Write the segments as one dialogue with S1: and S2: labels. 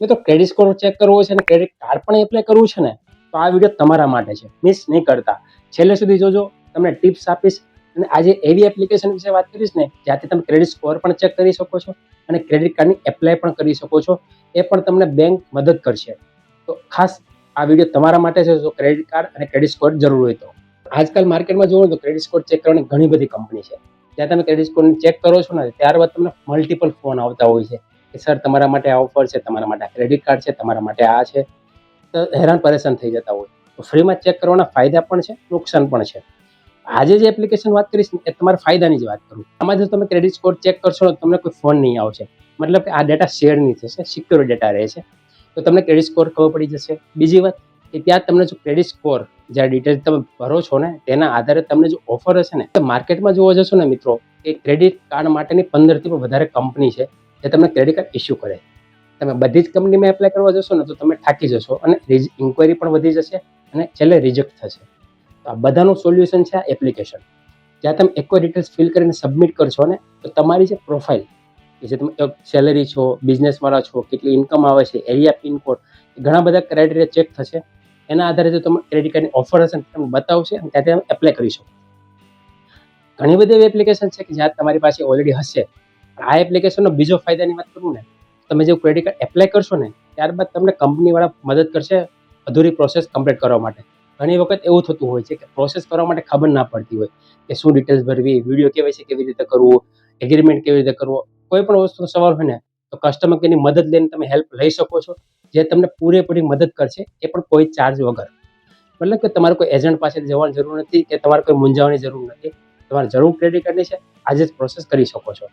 S1: મિત્રો credit score check કરવો છે અને ક્રેડિટ કાર્ડ પણ એપ્લાય કરવું છે ને, તો આ વીડિયો તમારા માટે છે. મિસ નહીં કરતા. છેલ્લે સુધી જોજો, તમને ટિપ્સ આપીશ. અને આજે એવી એપ્લિકેશન વિશે વાત કરીશ ને, જ્યાંથી તમે ક્રેડિટ સ્કોર પણ ચેક કરી શકો છો અને ક્રેડિટ કાર્ડની એપ્લાય પણ કરી શકો છો. એ પણ તમને બેંક મદદ કરશે. તો ખાસ આ વીડિયો તમારા માટે છે, જો ક્રેડિટ કાર્ડ અને ક્રેડિટ સ્કોર જરૂર હોય તો. આજકાલ માર્કેટમાં જોવો તો ક્રેડિટ સ્કોર ચેક કરવાની ઘણી બધી કંપની છે. જ્યાં તમે ક્રેડિટ સ્કોરને ચેક કરો છો ને, ત્યારબાદ તમને મલ્ટિપલ ફોન આવતા હોય છે. કે સર, તમારા માટે આ ઓફર છે, તમારા માટે આ ક્રેડિટ કાર્ડ છે, તમારા માટે આ છે. તો હેરાન પરેશાન થઈ જતા હોય. તો ફ્રીમાં ચેક કરવાના ફાયદા પણ છે, નુકસાન પણ છે. આજે જે એપ્લિકેશન વાત કરીશ એ તમારા ફાયદાની જ વાત કરું. આમાં જો તમે ક્રેડિટ સ્કોર ચેક કરશો તો તમને કોઈ ફોન નહીં આવશે. મતલબ કે આ ડેટા શેર નહીં થશે સિક્યોર ડેટા રહે છે. તો તમને ક્રેડિટ સ્કોર ખબર પડી જશે. બીજી વાત કે ત્યાં તમને જો ક્રેડિટ સ્કોર જ્યારે ડિટેલ તમે ભરો છો ને, તેના આધારે તમને જો ઓફર હશે ને માર્કેટમાં જોવા જશો ને મિત્રો, કે ક્રેડિટ કાર્ડ માટેની પંદરથી પણ વધારે કંપની છે. જે તમને ક્રેડિટ કાર્ડ ઇસ્યુ કરે. તમે બધી જ કંપનીમાં એપ્લાય કરવા જશો ને તો તમે થાકી જશો અને ઇન્કવાયરી પણ વધી જશે અને છેલ્લે રિજેક્ટ થશે. તો આ બધાનું સોલ્યુશન છે આ એપ્લિકેશન જ્યાં તમે એકવાર ડિટેલ્સ ફિલ કરીને સબમિટ કરશો ને, તો તમારી જે પ્રોફાઇલ કે જે તમે સેલરી છો બિઝનેસવાળા છો, કેટલી ઇન્કમ આવે છે એરિયા પિનકોડ ઘણા બધા ક્રાઇટેરિયા ચેક થશે. એના આધારે જો તમે ક્રેડિટ કાર્ડની ઓફર હશે ને તમને બતાવશે અને ત્યાંથી તમે એપ્લાય કરી શકો. ઘણી બધી એવી એપ્લિકેશન છે કે જ્યાં તમારી પાસે ઓલરેડી હશે. આ એપ્લિકેશનનો બીજો ફાયદાની વાત કરું ને તમે જે ક્રેડિટ કાર્ડ એપ્લાય કરશો ને, ત્યારબાદ તમને કંપનીવાળા મદદ કરશે અધૂરી પ્રોસેસ કમ્પ્લીટ કરવા માટે. ઘણી વખત એવું થતું હોય છે કે પ્રોસેસ કરવા માટે ખબર ના પડતી હોય કે શું ડિટેલ્સ ભરવી વીડિયો કેવાયસી કેવી રીતે કરવું એગ્રીમેન્ટ કેવી રીતે કરવો. કોઈ પણ વસ્તુનો સવાલ હોય ને, તો કસ્ટમર કેરની મદદ લઈને તમે હેલ્પ લઈ શકો છો, જે તમને પૂરેપૂરી મદદ કરશે, એ પણ કોઈ ચાર્જ વગર. મતલબ કે તમારે કોઈ એજન્ટ પાસે જવાની જરૂર નથી કે તમારે કોઈ મૂંઝાવાની જરૂર નથી. તમારે જરૂર ક્રેડિટ કાર્ડની છે, આજે જ પ્રોસેસ કરી શકો છો.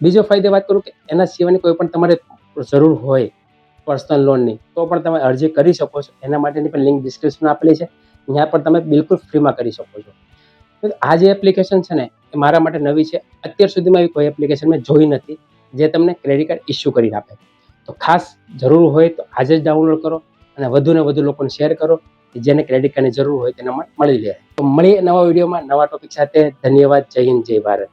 S1: બીજો ફાયદો વાત કરું કે એના સિવાયની કોઈ પણ તમારે જરૂર હોય પર્સનલ લોનની તો પણ તમે અરજી કરી શકો છો. એના માટેની પણ લિંક ડિસ્ક્રિપ્શનમાં આપેલી છે. ત્યાં પણ તમે બિલકુલ ફ્રીમાં કરી શકો છો. આ જે એપ્લિકેશન છે ને, એ મારા માટે નવી છે. અત્યાર સુધીમાં એવી કોઈ એપ્લિકેશન મેં જોઈ નથી, જે તમને ક્રેડિટ કાર્ડ ઇસ્યુ કરીને આપે. તો ખાસ જરૂર હોય તો આજે જ ડાઉનલોડ કરો અને વધુ ને વધુ લોકોને શેર કરો કે જેને ક્રેડિટ કાર્ડની જરૂર હોય તેના માટે મળી જાય તો મળીએ નવા વિડીયોમાં નવા ટોપિક સાથે. ધન્યવાદ. જય હિન્દ, જય ભારત.